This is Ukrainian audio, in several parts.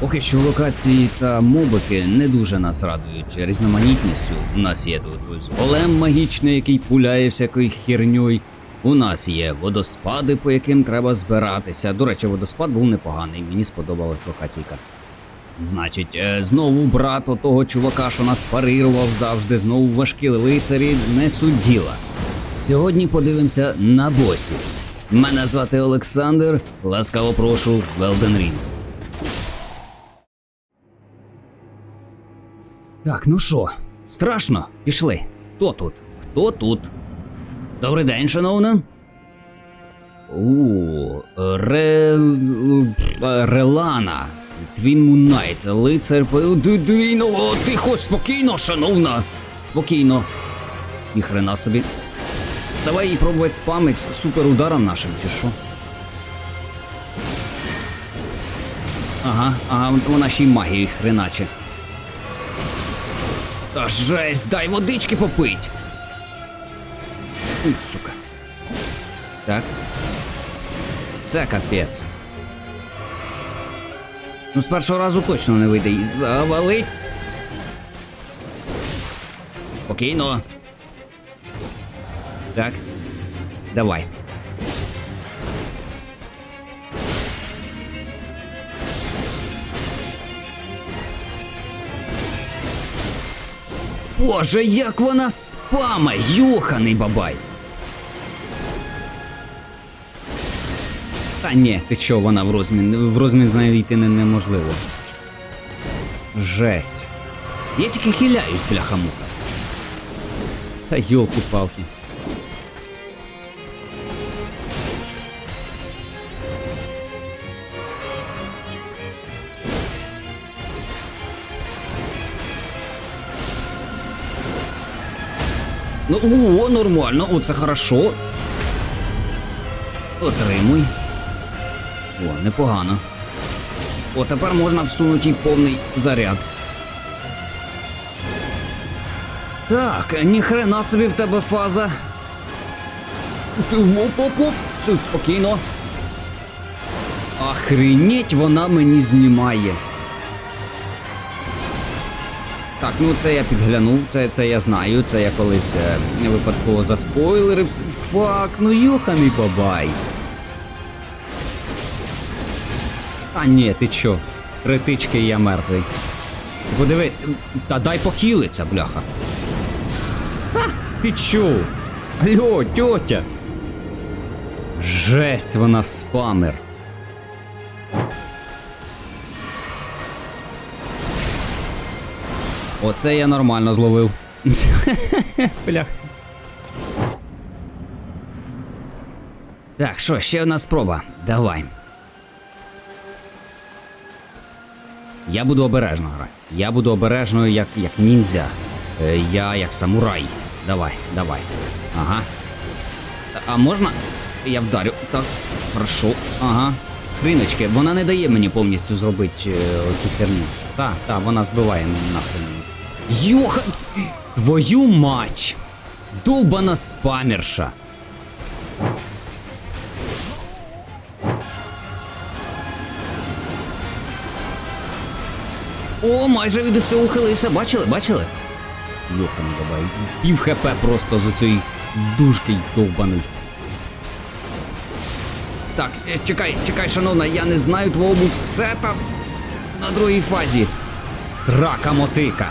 Поки що локації та мобики не дуже нас радують різноманітністю. У нас є тут голем магічний, який пуляє всякою херньою. У нас є водоспади, по яким треба збиратися. До речі, водоспад був непоганий, мені сподобалась локаційка. Значить, е, знову брат того чувака, що нас парирував завжди, знову важкі лицарі не суть діла. Сьогодні подивимося на босів. Мене звати Олександр. Ласкаво прошу в Elden Ring. Так, ну що, страшно? Пішли. Хто тут? Хто тут? Добрий день, шановна. У Ре... е, Релана. Твін Мунайт, лицар Двійно. Тихо, спокійно, шановна. Спокійно. Ніхрена собі. Давай їй пробувати спамить з суперударом нашим, чи що? Ага, ага, вона ще й магією хреначе. Та жесть, дай водички попить. Ой, сука. Так. Це капець. Ну, з першого разу точно не вийде і завалить. Спокійно. Так. Давай. Боже, як вона спама, йоханий бабай. Та ні, ти чо, вона в розмін. В розмін знайти не, неможливо. Жесть. Я тільки хиляюсь, бляха-муха. Та йолки-палки. Ну, о, нормально, о, це хорошо. Отримуй. О, непогано. О, тепер можна всунути повний заряд. Так, ніхрена собі в тебе фаза. Оп-оп-оп, спокійно. Охренеть, вона мені знімає. Так, ну це я підглянув, це, це я знаю, це я колись е, випадково заспойлерив. Фак, ну юханий бабай. А ні, ти чо? Три тички я мертвий. Подиви, та дай похилиться, бляха. Та, ти чо? Алло, тьотя. Жесть, вона спамер. Оце я нормально зловив. Бля. Так, що, ще одна спроба. Давай. Я буду обережно грати. Я буду обережною, як, як ніндзя. Е, я як самурай. Давай, давай. Ага. А- А можна? Я вдарю. Так, хорошо. Ага. Хріночки, вона не дає мені повністю зробити е, оцю херню. Так, так, вона збиває мене нахрен. Йоха! Твою мать! Довбана спамерша. О, майже від усього ухилився. Бачили, бачили? Йоханий бабай. Пів хп просто з цієї дужки довбаний. Так, е, чекай, чекай, шановна, я не знаю твого мувсета на другій фазі. Срака мотика.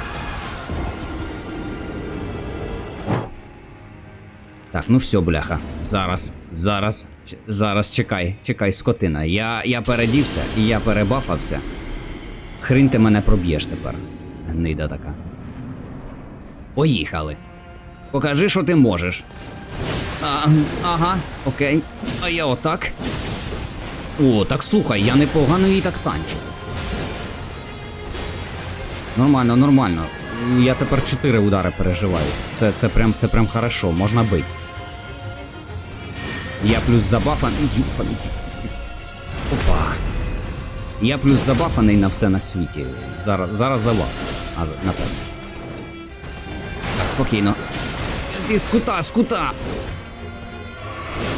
Так, ну все, бляха. Зараз, зараз, зараз чекай, чекай, скотина. Я, я передівся і я перебафався. Хрін ти мене проб'єш тепер. Гнида така. Поїхали. Покажи, що ти можеш. А, ага, окей. А я отак. О, так слухай, я непогано її так танчу. Нормально, нормально. Я тепер чотири удари переживаю. Це, це прям це прям хорошо, можна бити. Я плюс забафаний. Опа. Я плюс забафаний на все на світі. Зараз, зараз завал. А, напевно. Так, спокійно. Ти з кута, з кута.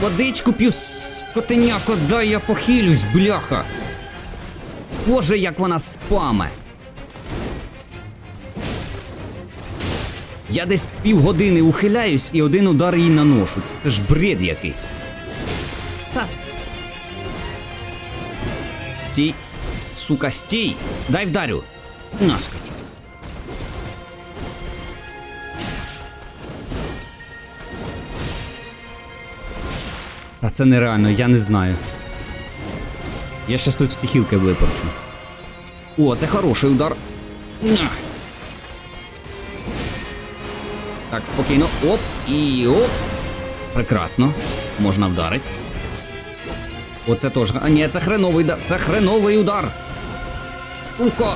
Водичку п'ю, скотеняко, дай я похилюсь, бляха. Боже, як вона спаме. Я десь півгодини ухиляюсь і один удар їй наношу. Це, ж бред якийсь. Та. Сій. Сука, стій. Дай вдарю. Наскоч. Та це нереально, я не знаю. Я щас тут всі хілки випорчу. О, це хороший удар. Так, спокійно. Оп і оп. Прекрасно. Можна вдарити. Оце теж. А ні, це хреновий удар. Це хреновий удар. Сука.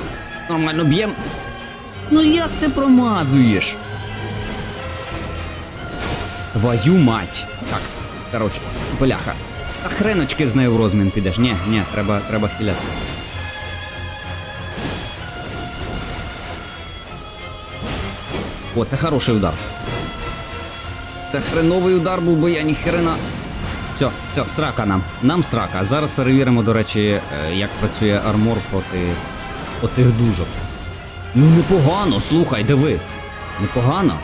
Нормально б'єм. Ну як ти промазуєш? Твою мать. Так, коротше, бляха. Та хреночки з нею в розмін підеш. Ні, ні, треба, треба хилятися. О, це хороший удар. Це хреновий удар був, бо я ніхрена. Все, все, срака нам. Нам срака. Зараз перевіримо, до речі, е, як працює армор проти оцих дужок. Ну, непогано, слухай, диви. Непогано.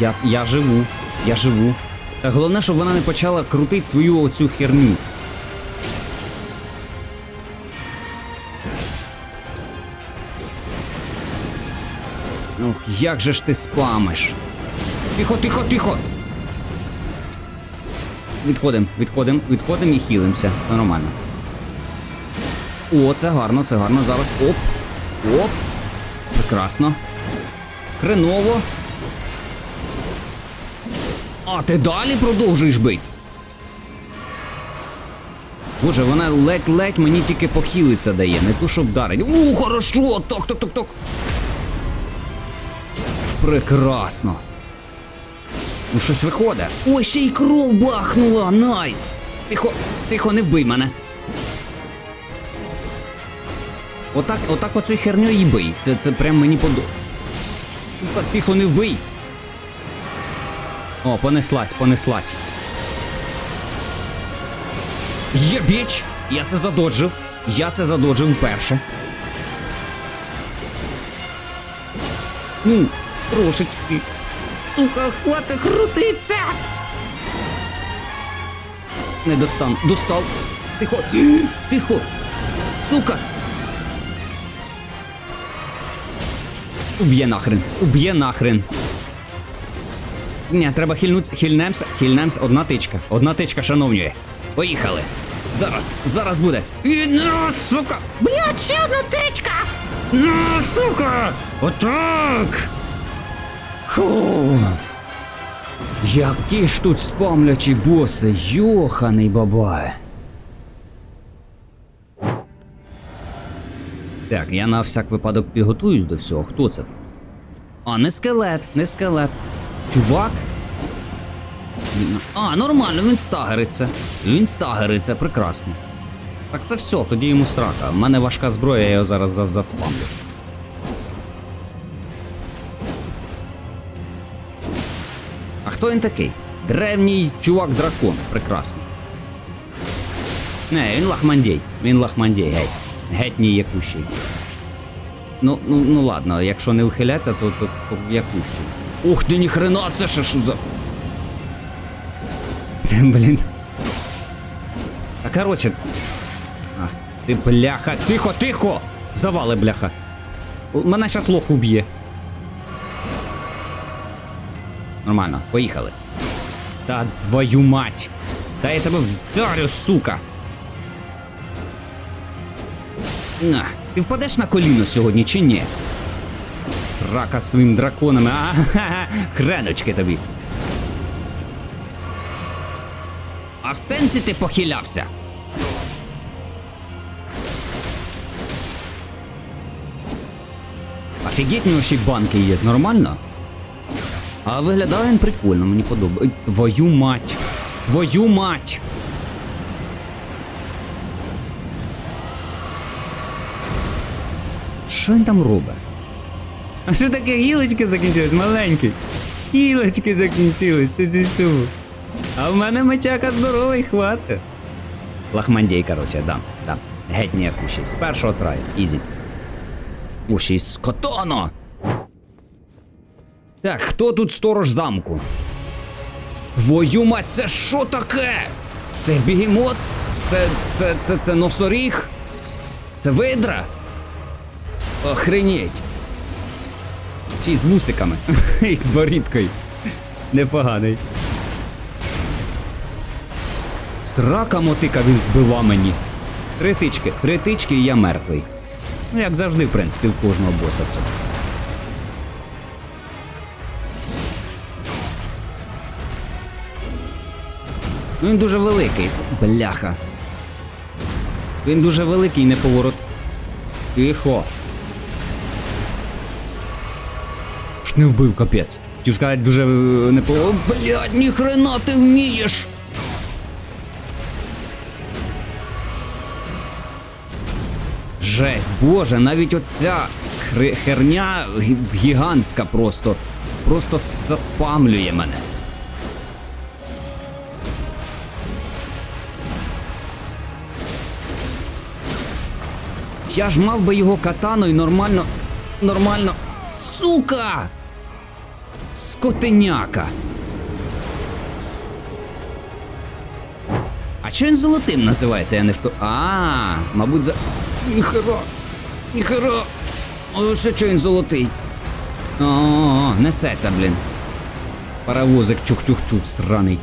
Я, я живу, я живу. Головне, щоб вона не почала крутити свою оцю херню. Ох, як же ж ти спамиш? Тихо, тихо, тихо. Відходимо, відходимо, відходимо і хілимося. Все нормально. О, це гарно, це гарно. Зараз. Оп. Оп. Прекрасно. Хреново. А ти далі продовжуєш бить? Боже, вона ледь-ледь мені тільки похилиться дає, не то щоб вдарить. У, хорошо! Ток, ток, ток, ток. Прекрасно. Ну щось виходить. О, ще й кров бахнула! Найс! Тихо, тихо, не вбий мене. Отак, отак оцю херню і бий. Це, це прям мені подо. Сука, тихо, не вбий. О, понеслась, понеслась. Є біч! Я це задоджив. Я це задоджив вперше. Ну, трошечки. Сука, хвати крутиться. Не достану. Достав. Тихо. Тихо. Сука. Уб'є нахрен. Уб'є нахрен. Ні, треба хильнуть, хильнемся, хильнемся. Одна тичка. Одна тичка, шановні. Поїхали. Зараз, зараз буде. І, на, сука! Блядь, ще одна тичка! На, сука! Отак! Фу. Які ж тут спамлячі боси, йоханий бабай. Так, я на всяк випадок підготуюсь до всього. Хто це? А, не скелет, не скелет. Чувак? А, нормально, він стагериться. Він стагериться, прекрасно. Так це все, тоді йому срака. У мене важка зброя, я його зараз за- заспамлю. А хто він такий? Древній чувак-дракон, прекрасно. Не, він лахмандій. Він лахмандій, геть. Геть ніякущий. Ну, ну, ну ладно, якщо не ухиляться, то, то, то якущий. Ух ти, ніхрена, це ще що за. Ти, блін. А короче. Ах, ти бляха. Тихо, тихо! Завали, бляха. Мене щас лох уб'є. Нормально, поїхали. Та твою мать! Та я тебе вдарю, сука! На, ти впадеш на коліно сьогодні чи ні? Срака своїм драконами, а? Ха-ха, Хреночки тобі. А в сенсі ти похилявся? Офігеть, у нього ще банки є, нормально? А виглядає він прикольно, мені подобається. Твою мать! Твою мать! Що він там робить? А що таке гілочки закінчились, маленький? Гілочки закінчились, ти дійшов. А в мене мечака здоровий хватить. Лахмандій, короче, дам, дам. Геть ніяку ще. З першого траю. Ізі. О, ще й з катана. Так, хто тут сторож замку? Твою мать, це що таке? Це бігемот? Це. це. це. це носоріг? Це видра? Охренеть. Й з вусиками. І з борідкою. Непоганий. Срака мотика він збива мені. Три тички, три тички і я мертвий. Ну, як завжди, в принципі, в кожного боса це. Ну він дуже великий. Бляха. Він дуже великий і неповорот. Тихо. Не вбив капець. Хотів сказати дуже е, неповорот. Блядь, ніхрена ти вмієш! Жесть, боже, навіть оця херня гігантська просто. Просто заспамлює мене. Я ж мав би його катаною нормально. Нормально. Сука! Скотеняка. А чого він золотим називається? Я не вто. А, мабуть, за. Ніхера! Ніхера! Ось що він золотий. О, несеться, блін. Паровозик чух-чух-чух, сраний.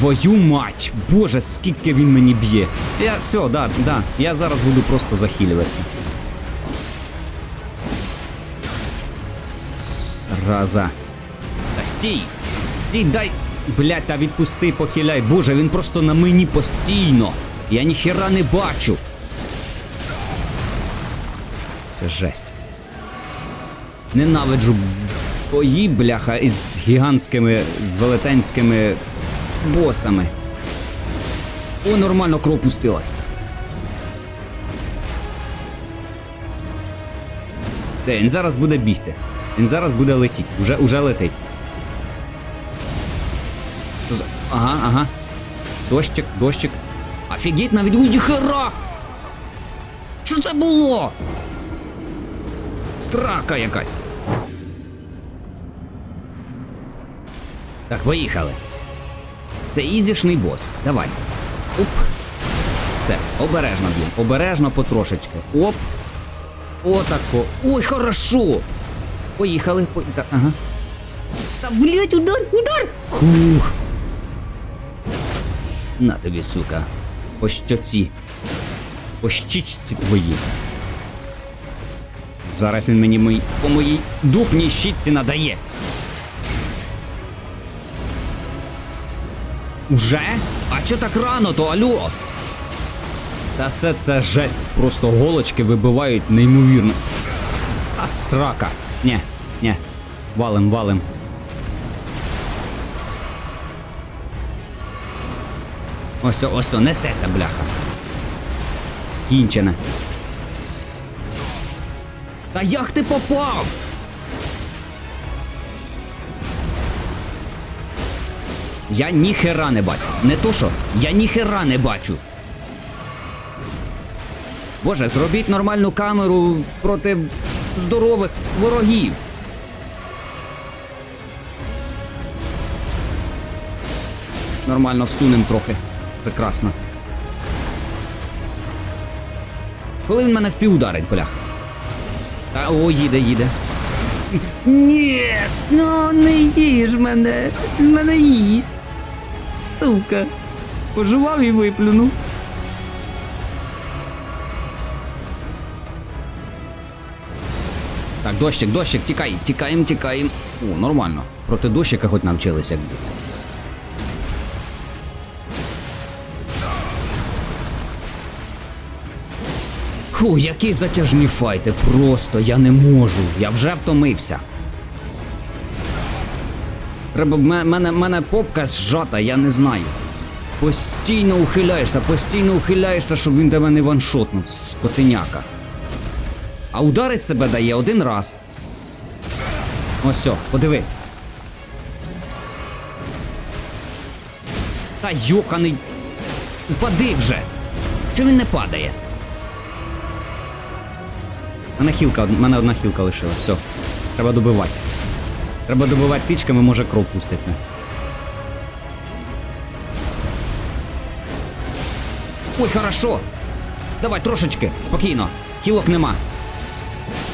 Твою мать! Боже, скільки він мені б'є. Я все, да, да. Я зараз буду просто захилюватися. Сраза. Та стій! Стій, дай. Блять, та відпусти, похиляй. Боже, він просто на мені постійно. Я ніхера не бачу. Це жесть. Ненавиджу бої, бляха, із гігантськими, з велетенськими босами. О, нормально кров пустилась. Де, він зараз буде бігти. Він зараз буде летіти. Уже, уже летить. Що за... Ага, ага. Дощик, дощик. Офігеть навіть у ніхера! Що це було? Срака якась. Так, поїхали. Це ізішний бос. Давай. Оп. Все, обережно, блін. Обережно потрошечки. Оп. Отако. Ой, хорошо. Поїхали. По... Та, ага. Та, блять, удар, удар! Хух. На тобі, сука. По щоці. По щічці твої. Зараз він мені мої, по моїй дупній щітці надає. Уже? А чо так рано то, алло? Та це, це жесть, просто голочки вибивають неймовірно. А срака. Нє, нє. Валим, валим. Ось, ось, несеться, бляха. Кінчене. Та як ти попав? Я ніхера не бачу. Не то що, я ніхера не бачу. Боже, зробіть нормальну камеру проти здорових ворогів. Нормально всунем трохи. Прекрасно. Коли він мене співударить, блях. Та о, їде, їде. Ні, ну не їж мене. Мене їсть. Сука. Пожував і виплюнув. Так, дощик, дощик, тікай, тікаємо, тікаємо. О, нормально. Проти дощика хоч навчилися як битися. Фу, які затяжні файти, просто я не можу. Я вже втомився. Треба мене, мене попка зжата, я не знаю. Постійно ухиляєшся, постійно ухиляєшся, щоб він тебе не ваншотнув, скотиняка. А ударить себе дає один раз. Ось все, подиви. Та йоханий. Упади вже. Чого він не падає? Мене хілка, мене одна хілка лишила. Все. Треба добивати. Треба добивати тичками, може кров пуститься. Ой, хорошо. Давай трошечки, спокійно. Хілок нема.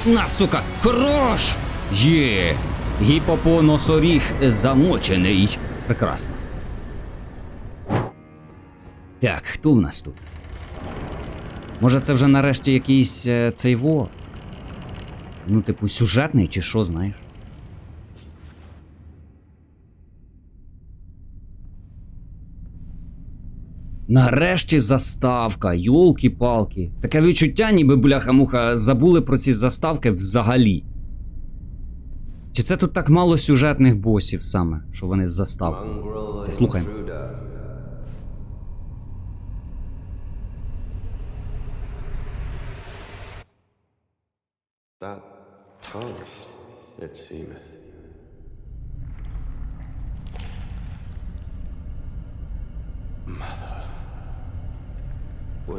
На, сука, хорош! Є. Гіпопоносоріг замочений. Прекрасно. Так, хто в нас тут? Може, це вже нарешті якийсь е, цей во? Ну, типу, сюжетний чи що, знаєш? Нарешті заставка, йолки-палки. Таке відчуття, ніби бляха-муха забули про ці заставки взагалі. Чи це тут так мало сюжетних босів саме, що вони з? Mongrel Це слухаємо. That tarnished, it seemeth.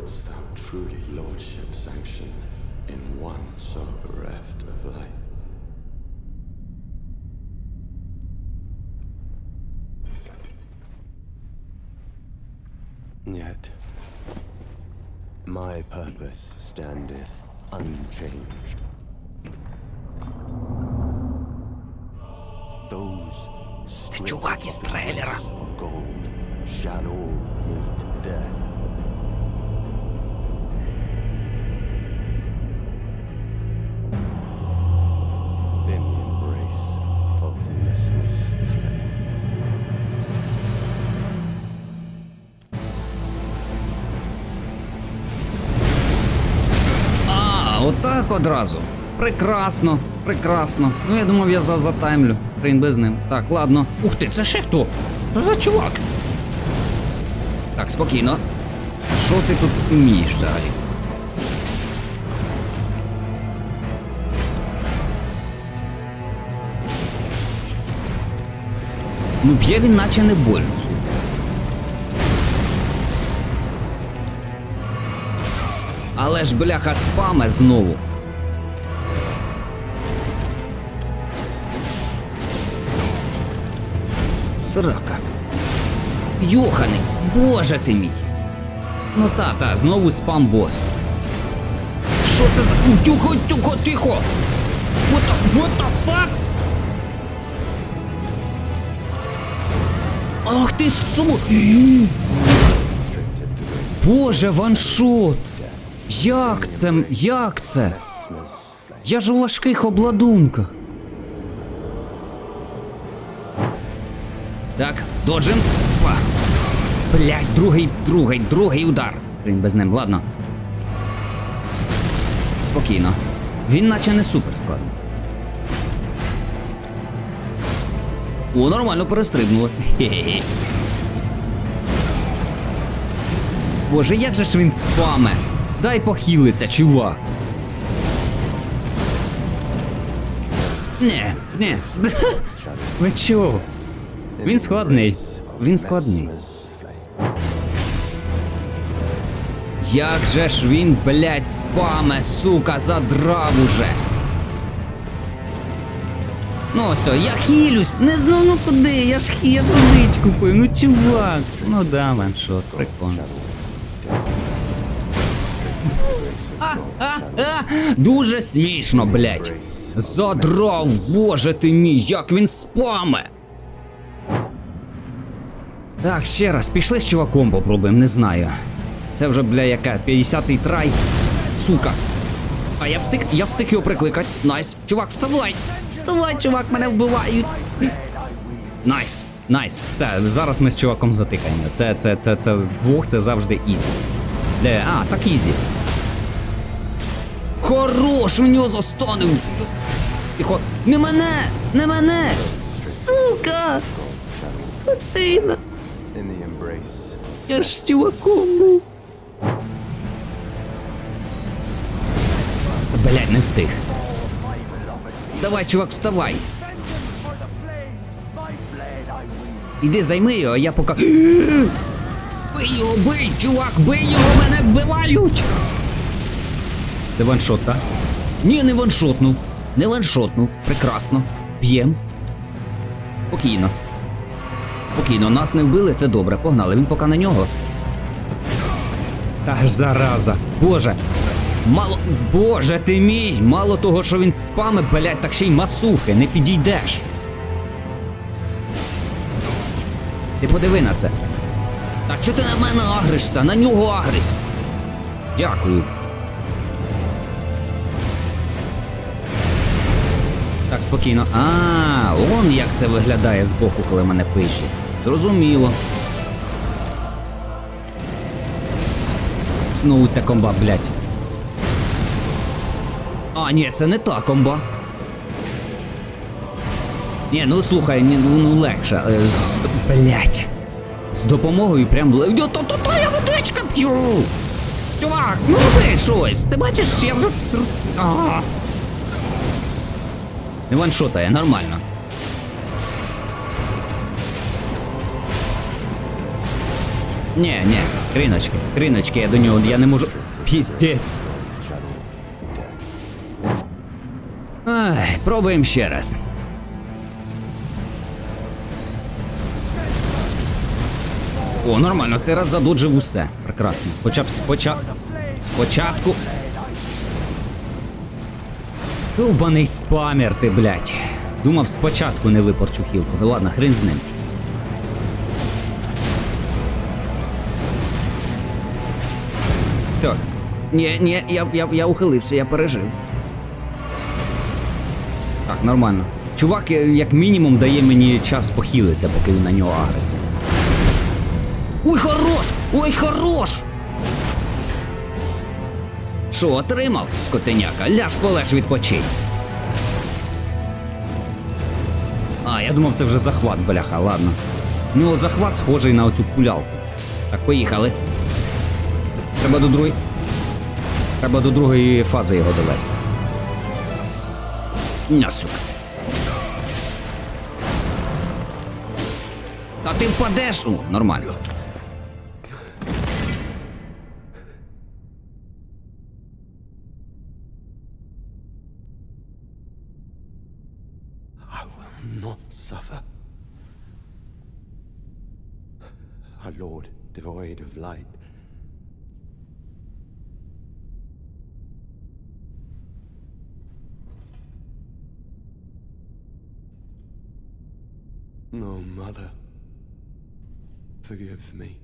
wouldst thou truly lordship sanction in one so bereft of light? Yet, my purpose standeth unchanged. Those чувак із трейлера. of gold shall all meet А, отак одразу. Прекрасно, прекрасно. Ну я думав, я за затаймлю. Хрен би з ним. Так, ладно. Ух ти, це ще хто? Що за чувак? Так, спокійно. Що ти тут вмієш взагалі? Ну, б'є він наче не больно. Але ж бляха спаме знову. Срака. Йоханий, боже ти мій. Ну та, та, знову спам бос. Що це за. Тихо, тихо, тихо! What the, what the fuck? Ах ти су. Боже, ваншот! Як це? Як це? Я ж у важких обладунках. Так, доджим. Блять, другий, другий, другий удар. Він без ним, ладно. Спокійно. Він наче не супер складний. О, нормально перестрибнуло. Хе-хе-хе. Боже, як же ж він спаме? Дай похилиться, чувак. Не, не. Ви чого? Він складний. Він складний. Як же ж він, блядь, спаме, сука, задрав уже. Ну о, я хилюсь, не знаю, ну куди, я ж хі, я ж водичку пив, ну чувак. Ну да, ваншот, прикольно. Дуже смішно, блядь. Задрав, боже ти мій, як він спаме. Так, ще раз, пішли з чуваком попробуємо, не знаю. Це вже, бля, яка, 50-й трай. Сука. А я встиг, я встиг його прикликати. Найс. Чувак, вставай! Вставай, чувак, мене вбивають. Найс, найс. Все, зараз ми з чуваком затикаємо. Це, це, це, це вдвох це завжди ізі. Де? А, так ізі. Хорош, в нього застанув. Тихо. Не мене! Не мене! Сука! Скотина! Я ж з чуваком був. Блять, не встиг. Давай, чувак, вставай. Іди займи його, а я поки. Бий його, бий, чувак, бий його, мене вбивають! Це ваншот, так? Ні, не ваншотнув. Не ваншотнув. Прекрасно. Б'єм. Спокійно. Спокійно, нас не вбили, це добре. Погнали, він поки на нього. Та ж зараза. Боже. Мало. Боже ти мій! Мало того, що він спами, блять, так ще й масухи, не підійдеш. Ти подиви на це. Та чого ти на мене агришся? На нього агрись. Дякую. Так, спокійно. А, он як це виглядає збоку, коли мене пише. Зрозуміло. Знову ця комба, блядь. А, ні, це не та комба. Ні, ну слухай, ні, ну, ну легше. Е, з. З допомогою прям. л- то, то, то я водичка п'ю. Чувак, ну роби щось. Ти бачиш, я вже. А. Не ваншотає, нормально. Ні, ні, криночки, криночки, я до нього, я не можу. Піздець. Ай, пробуємо ще раз. О, нормально, цей раз задоджив усе. Прекрасно. Хоча б спочатку. Спочатку. Довбаний спамер ти, блядь. Думав, спочатку не випорчу хілку. Ну ладно, хрен з ним. Все. Ні, ні, я, я, я ухилився, я пережив. Так, нормально. Чувак, е, як мінімум, дає мені час похилитися, поки він на нього агриться. Ой, хорош! Ой, хорош! Що, отримав, скотеняка? Ляж полеж відпочинь. А, я думав, це вже захват, бляха, ладно. У нього захват схожий на оцю пулялку. Так, поїхали. Треба до другої. Треба до другої фази його довести. Ня, сука. Та ти впадеш? О, нормально. I No, mother. Forgive me.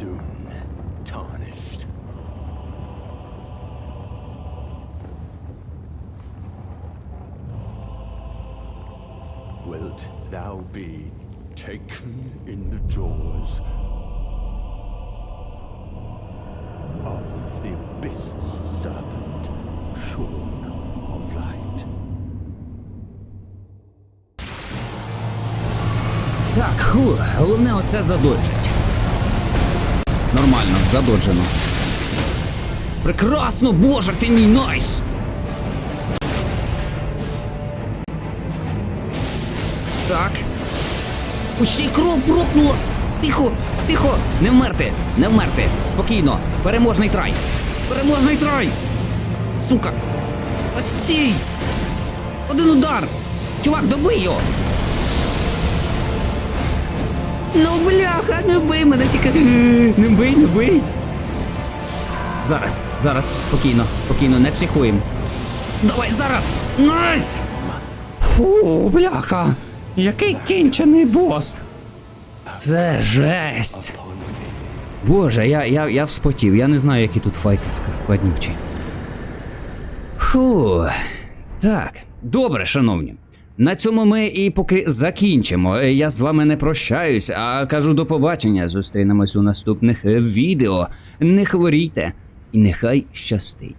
Soon tarnished. Wilt thou be taken in the jaws of the abyssal serpent shorn of light? Так, ху, головне оце задоджить. Нормально, задоджено. Прекрасно, боже, ти мій найс! Так. Ще й кров прокнула. Тихо, тихо, не вмерти, не вмерти. Спокійно. Переможний трай. Переможний трай. Сука. Ось стій. Один удар. Чувак, добий його. Ну бляха, не бий мене тільки. Не бий, не бий. зараз, зараз, спокійно, спокійно, не психуємо. Давай зараз! Найс! Фу, бляха! Який кінчений бос! Це жесть! Боже, я, я, я вспотів, я не знаю, які тут файти ск- складнючі. Фу. Так, добре, шановні. На цьому ми і поки закінчимо. Е, Я з вами не прощаюсь, а кажу до побачення. Зустрінемось у наступних е, відео. Не хворійте і нехай щастить.